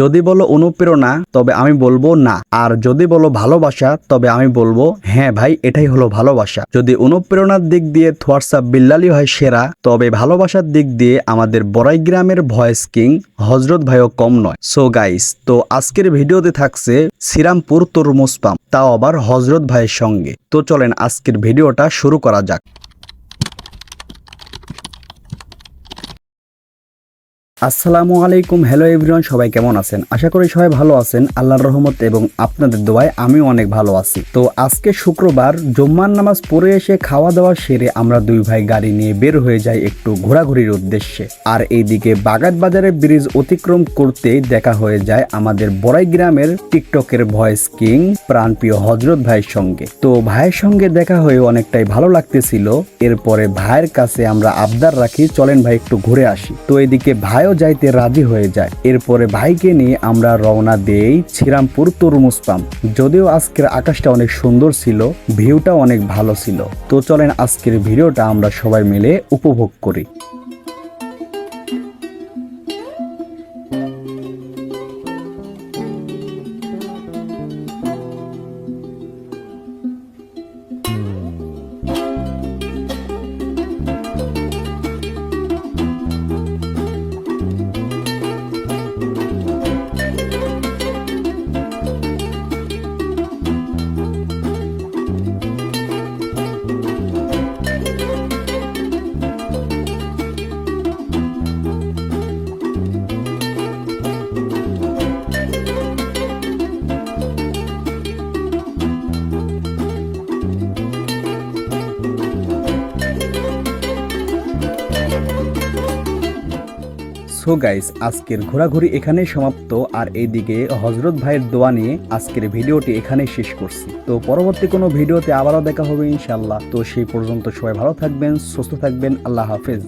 যদি বলো অনুপ্রেরণা, তবে আমি বলব না। আর যদি বলো ভালোবাসা, তবে আমি বলব হ্যাঁ ভাই, এটাই হলো ভালোবাসা। যদি অনুপ্রেরণার দিক দিয়ে হোয়াটসঅ্যাপ বিল্লালি হয় সেরা, তবে ভালোবাসার দিক দিয়ে আমাদের বড়াই গ্রামের ভয়েস কিং হজরত ভাইও কম নয়। সো গাইস তো আজকের ভিডিওতে থাকছে শ্রীরামপুর তরমুজ পাম্প, তাও আবার হজরত ভাইয়ের সঙ্গে। তো চলেন আজকের ভিডিওটা শুরু করা যাক। আসসালামু আলাইকুম হ্যালো এভরিওয়ান সবাই কেমন আছেন? আশা করি সবাই ভালো আছেন, আল্লাহর রহমত এবং আপনাদের দোয়ায় আমিও অনেক ভালো আছি। তো আজকে শুক্রবার, জুম্মার নামাজ পড়ে এসে খাওয়া দাওয়া সেরে আমরা দুই ভাই গাড়ি নিয়ে বের হয়ে যাই একটু ঘোরাঘুরির উদ্দেশ্যে। আর এইদিকে বাগাত বাজারের ব্রিজ অতিক্রম করতেই দেখা হয়ে যায় আমাদের বড়াই গ্রামের টিকটকের ভয়েস কিং, প্রাণপ্রিয় হজরত ভাইয়ের সঙ্গে। তো ভাইয়ের সঙ্গে দেখা হয়ে অনেকটাই ভালো লাগতেছিল। এরপরে ভাইয়ের কাছে আমরা আবদার রাখি, চলেন ভাই একটু ঘুরে আসি। তো এদিকে ভাইও যাইতে রাজি হয়ে যায়। এরপরে ভাইকে নিয়ে আমরা রওনা দেই শ্রীরামপুর তরমুজ পাম্প। যদিও আজকের আকাশটা অনেক সুন্দর ছিল ভিউটা অনেক ভালো ছিল। তো চলেন আজকের ভিডিওটা আমরা সবাই মিলে উপভোগ করি। সো গাইস, আজকের ঘোরাঘুরি এখানে সমাপ্ত। আর এইদিকে হজরত ভাইয়ের দোয়া নিয়ে আজকের ভিডিওটি এখানে শেষ করছি। তো পরবর্তী কোনো ভিডিওতে আবারও দেখা হবে ইনশাল্লাহ তো সেই পর্যন্ত সবাই ভালো থাকবেন, সুস্থ থাকবেন, আল্লাহ হাফেজ।